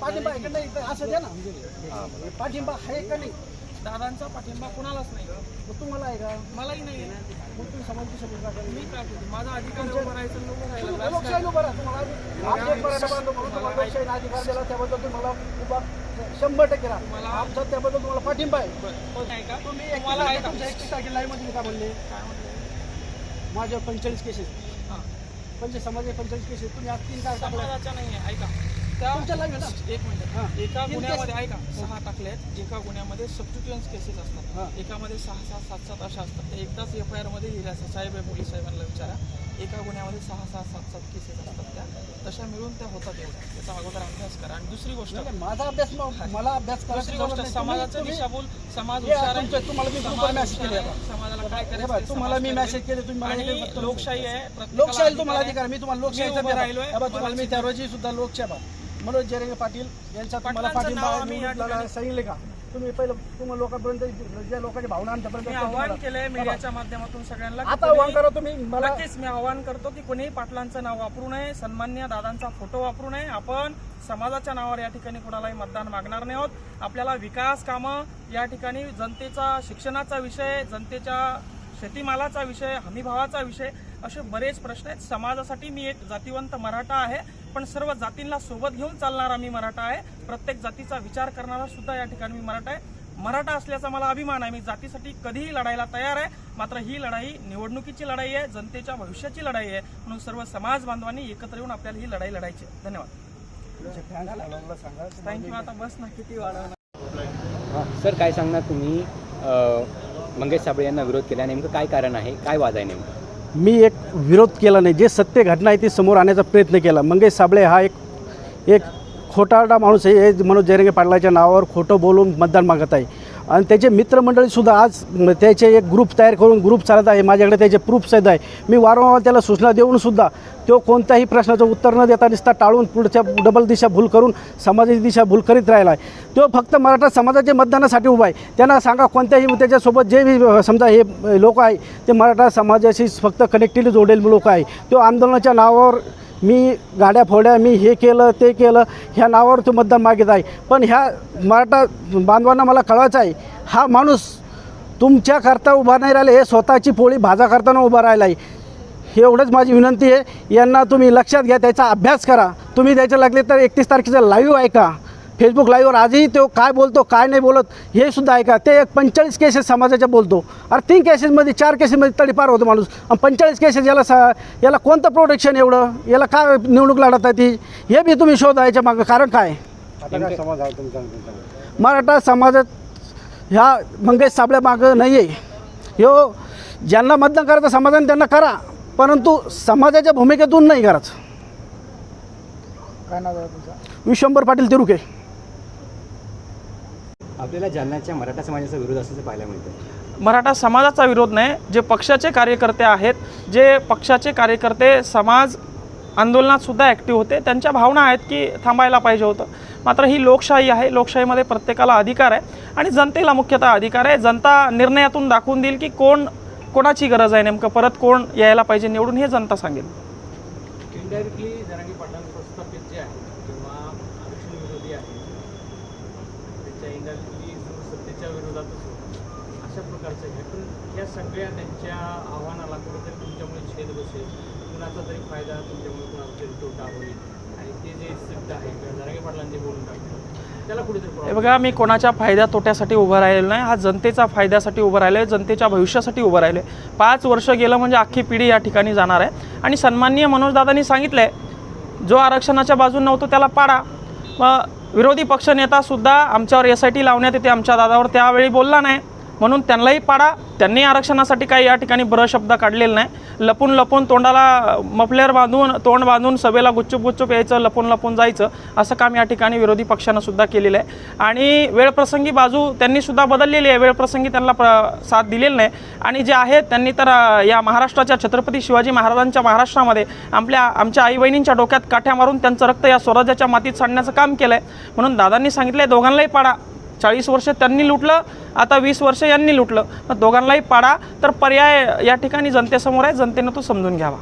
पाठिंबा आहे का नाही तर असं द्या ना. पाठिंबा आहे का नाही? दादांचा पाठिंबा कुणालाच नाही. मग तुम्हाला आहे का? मलाही नाही आहे. मग तुम्ही समाज का मी काय करतो? माझा अधिकार उभं राहायचं लोकशाही उभा राहा. तुम्हाला लोकशाहीने अधिकार दिला त्याबद्दल तुम्हाला उभा शंभर टक्के राहा. आमचा त्याबद्दल तुम्हाला पाठिंबा आहे. का? तुम्ही तुमच्या एकतीस तारखेला मध्ये काय म्हणते माझ्या पंचेचाळीस केसेस हां. पंचे समाजाचे पंचेचाळीस केसेस तुम्ही आज तीन समाजाच्या नाही आहे ऐका. आहे एक. मिनिट. एका गुन्ह्यामध्ये ऐका सहा टाकलेत एका गुन्ह्यामध्ये सबस्टिट्युएन्स केसेस. असतात. एकामध्ये सहा सहा सात सात अशा असतात. एकदाच एफ आय आरमध्ये लिहिल्या असतात. साहेब आहे पोलीस साहेबांना विचारा. एका गुन्ह्यामध्ये सहा सहा सात सात केसेस असतात त्या. तशा मिळून त्या होतात एवढ्या. त्याचा अगोदर अभ्यास करा. आणि दुसरी गोष्ट माझा अभ्यास मला अभ्यास करायची दुसरी गोष्ट. समाजाचं दिशाभूल समाज आहे. तुम्हाला मी हुशार केले आहे. समाजाला काय करायचं तुम्हाला मी. मेसेज केले तुम्ही मला लोकशाही आहे लोकशाही तुम्हाला अधिकार आहे. मी तुम्हाला राहिलोय. बाबा तुम्हाला मी त्या रोजी सुद्धा लोकशाही मनोज जयरंगे पाटील यांचा तुम्हाला पाठिंबा सांगितले का तुम्ही पहिलं तुम्हाला लोकांपर्यंत ज्या लोकांच्या भावना आमच्यापर्यंत. आव्हान केलंय मीडियाच्या माध्यमातून सगळ्यांना आता आव्हान करा तुम्ही. मला नक्कीच मी आवाहन करतो की कोणीही पाटलांचं नाव वापरू नये सन्मान्य दादांचा फोटो वापरू नये. आपण समाजाच्या नावावर या ठिकाणी कोणालाही मतदान मागणार नाही आहोत. आपल्याला विकास कामं या ठिकाणी जनतेचा शिक्षणाचा विषय जनतेच्या शेतीमालाचा विषय हमीभावाचा विषय असे बरेच प्रश्न आहेत. समाजासाठी मी एक जातीवंत मराठा आहे पण सर्व जातींना सोबत घेऊन चालणारा मी मराठा आहे. प्रत्येक जातीचा विचार करणारा सुद्धा या ठिकाणी मी मराठा आहे. मराठा असल्याचा मला अभिमान आहे. मी जातीसाठी कधीही लढायला तयार आहे. मात्र ही लढाई निवडणुकीची लढाई आहे जनतेच्या भविष्याची लढाई आहे. म्हणून सर्व समाज बांधवांनी एकत्र येऊन आपल्याला ही लढाई लढायची आहे. धन्यवाद. थँक्यू आता बस ना. किती वाढवणार? हां सर काय सांगणार तुम्ही? मंगेश साबळे यांना विरोध केला. नेमकं काय कारण आहे? काय वाद आहे नेमकं? मी एक विरोध केला नाही. जे सत्य घटना आहे ती समोर आणण्याचा प्रयत्न केला. मंगेश साबळे हा एक एक खोटारडा माणूस आहे. हे मनोज जयरंगे पाटलाच्या नावावर खोटं बोलून मतदान मागत आहे. आणि त्याचे मित्रमंडळीसुद्धा आज त्याचे एक ग्रुप तयार करून ग्रुप चालत आहे. माझ्याकडे त्याचे प्रूफ सहित आहे मी वारंवार त्याला सूचना देऊनसुद्धा तो कोणत्याही प्रश्नाचं उत्तर न देता निसता टाळून पुढच्या डबल दिशा भूल करून समाजाची दिशा भूल करीत राहिला आहे. तो फक्त मराठा समाजाच्या मतदानासाठी उभा आहे. त्यांना सांगा कोणत्याही त्याच्यासोबत जे बी समजा हे लोक आहे ते मराठा समाजाशी फक्त कनेक्टिव्हली जोडलेले लोक आहे. तो आंदोलनाच्या नावावर मी गाड्या फोड्या मी हे केलं ते केलं ह्या नावावर तो मतदान मागित आहे. पण ह्या मराठा बांधवांना मला कळवायचं आहे हा माणूस तुमच्याकरता उभा नाही राहिला हे स्वतःची पोळी भाजा करताना उभा राहिला आहे. एवढंच माझी विनंती आहे. यांना तुम्ही लक्षात घ्या त्याचा अभ्यास करा. तुम्ही द्यायचं लागले तर एकतीस तारखेचा लाईव्ह ऐका. फेसबुक लाईव्हवर आजही तो काय बोलतो काय नाही बोलत हे सुद्धा ऐका. ते एक पंचेचाळीस केसेस समाजाच्या बोलतो. अरे तीन केसेसमध्ये चार केसेसमध्ये तडीपार होतो माणूस. आणि पंचेचाळीस केसेस याला सा याला कोणतं प्रोटेक्शन एवढं? याला काय निवडणूक लढत आहे ती हे बी तुम्ही शोधायच्या मागं. कारण काय? मराठा समाजात ह्या मंगेश साबळ्या मागं नाही आहे ह्यो ज्यांना मतदान करायचं समाधान त्यांना करा. परंतु समाजाच्या भूमिकेतून नाही करायचं काय नाव आहे तुमचं? विश्वंभर पाटील तिरुके. आपल्याला जालन्याच्या मराठा समाजाचा विरोध असल्याचं पाहायला मिळतं मराठा समाजाचा विरोध नाही जे पक्षाचे कार्यकर्ते आहेत जे पक्षाचे कार्यकर्ते समाज आंदोलनात सुद्धा ॲक्टिव्ह होते त्यांच्या भावना आहेत की थांबायला पाहिजे होतं. मात्र ही लोकशाही आहे लोकशाहीमध्ये प्रत्येकाला अधिकार आहे आणि जनतेला मुख्यतः अधिकार आहे. जनता निर्णयातून दाखवून देईल की कोण कोणाची गरज आहे नेमकं? परत कोण यायला पाहिजे निवडून हे जनता सांगेल. इनडायरेक्टली जरांगी पाटलांचं प्रस्थापित जे आहे किंवा आरक्षण विरोधी आहे त्याच्या इनडायरेक्टली सत्तेच्या विरोधातच अशा प्रकारचं आहे. पण या सगळ्या त्यांच्या आव्हानाला कुठेतरी तुमच्यामुळे छेद बसेल. कुणाचा तरी फायदा तुमच्यामुळे कुणाचा तरी तोटा होईल. आणि ते जे सिद्ध आहे किंवा जरांगी पाटलांचे बोलून टाकतात हे बघा मी कोणाच्या फायद्या तोट्यासाठी उभं राहिलेलं नाही. हा जनतेचा फायद्यासाठी उभं राहिलं आहे जनतेच्या भविष्यासाठी उभं राहिलं आहे पाच वर्ष गेलं म्हणजे अख्खी पिढी या ठिकाणी जाणार आहे. आणि सन्माननीय मनोजदादांनी सांगितलं आहे जो आरक्षणाच्या बाजून नव्हतो त्याला पाडा. मग विरोधी पक्षनेतासुद्धा आमच्यावर एस आय टी लावण्यात येते आमच्या दादावर त्यावेळी बोलला नाही. म्हणून त्यांनाही पाडा. त्यांनी आरक्षणासाठी काही या ठिकाणी ब्र शब्द काढलेला नाही. लपून लपून तोंडाला मफलेर बांधून तोंड बांधून सभेला गुच्चूप गुच्चूप यायचं लपून लपून जायचं असं काम या ठिकाणी विरोधी पक्षानं सुद्धा केलेलं आहे. आणि वेळप्रसंगी बाजू त्यांनी सुद्धा बदललेली आहे. वेळप्रसंगी त्यांना प्र साथ दिलेली नाही. आणि जे आहेत त्यांनी तर या महाराष्ट्राच्या छत्रपती शिवाजी महाराजांच्या महाराष्ट्रामध्ये आपल्या आमच्या आई बहिणींच्या डोक्यात काठ्या मारून त्यांचं रक्त या स्वराज्याच्या मातीत सांडण्याचं काम केलं आहे म्हणून दादांनी सांगितलं आहे दोघांनाही पाडा. चाळीस वर्ष त्यांनी लुटलं आता वीस वर्ष यांनी लुटलं. मग दोघांनाही पाडा. तर पर्याय या ठिकाणी जनतेसमोर आहे. जनतेनं तो समजून घ्यावा.